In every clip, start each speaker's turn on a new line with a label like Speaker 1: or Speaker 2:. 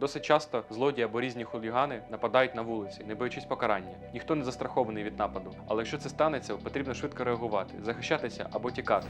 Speaker 1: Досить часто злодії або різні хулігани нападають на вулиці, не боячись покарання. Ніхто не застрахований від нападу. Але якщо це станеться, потрібно швидко реагувати, захищатися або тікати.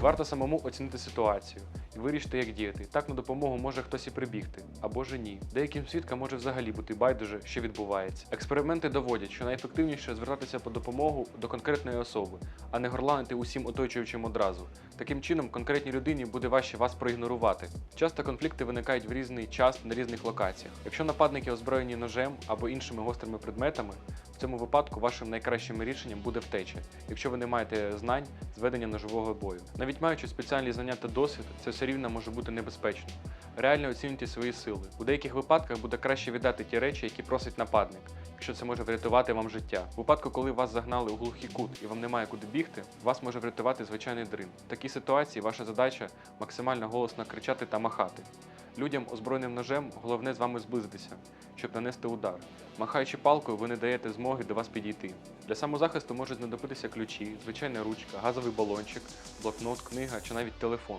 Speaker 1: Варто самому оцінити ситуацію вирішити, як діяти. Так на допомогу може хтось і прибігти, або ж ні. Деяким свідкам може взагалі бути байдуже, що відбувається. Експерименти доводять, що найефективніше звертатися по допомогу до конкретної особи, а не горланити усім оточуючим одразу. Таким чином, конкретній людині буде важче вас проігнорувати. Часто конфлікти виникають в різний час на різних локаціях. Якщо нападники озброєні ножем або іншими гострими предметами, в цьому випадку вашим найкращим рішенням буде втеча, якщо ви не маєте знань з ведення ножового бою. Навіть маючи спеціальні знання та досвід, це все рівно може бути небезпечно. Реально оцінюйте свої сили. У деяких випадках буде краще віддати ті речі, які просить нападник, якщо це може врятувати вам життя. У випадку, коли вас загнали у глухий кут і вам немає куди бігти, вас може врятувати звичайний дрин. В такій ситуації ваша задача максимально голосно кричати та махати. Людям озброєним ножем головне з вами зблизитися, щоб нанести удар. Махаючи палкою, ви не даєте змоги до вас підійти. Для самозахисту можуть знадобитися ключі, звичайна ручка, газовий балончик, блокнот, книга чи навіть телефон.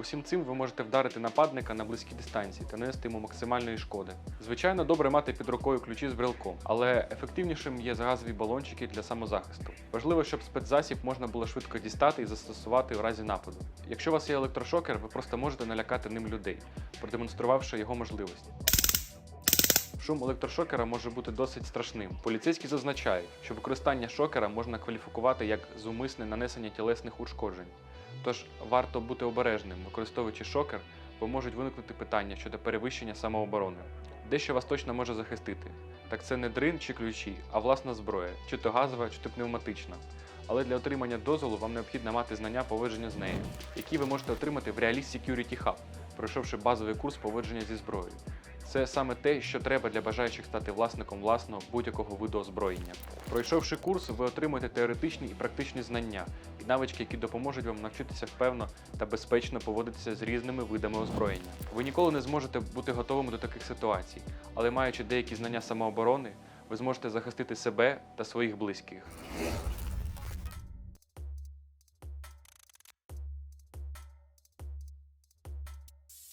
Speaker 1: Усім цим ви можете вдарити нападника на близькій дистанції та нанести йому максимальної шкоди. Звичайно, добре мати під рукою ключі з брелком, але ефективнішим є газові балончики для самозахисту. Важливо, щоб спецзасіб можна було швидко дістати і застосувати в разі нападу. Якщо у вас є електрошокер, ви просто можете налякати ним людей, продемонструвавши його можливості. Шум електрошокера може бути досить страшним. Поліцейські зазначають, що використання шокера можна кваліфікувати як зумисне нанесення тілесних ушкоджень. Тож варто бути обережним, використовуючи шокер, бо можуть виникнути питання щодо перевищення самооборони. Дещо вас точно може захистити. Так це не дрин чи ключі, а власна зброя, чи то газова, чи то пневматична. Але для отримання дозволу вам необхідно мати знання поводження з нею, які ви можете отримати в Realist Security Hub, пройшовши базовий курс поводження зі зброєю. Це саме те, що треба для бажаючих стати власником власного будь-якого виду озброєння. Пройшовши курс, ви отримуєте теоретичні і практичні знання і навички, які допоможуть вам навчитися впевно та безпечно поводитися з різними видами озброєння. Ви ніколи не зможете бути готовими до таких ситуацій, але маючи деякі знання самооборони, ви зможете захистити себе та своїх близьких.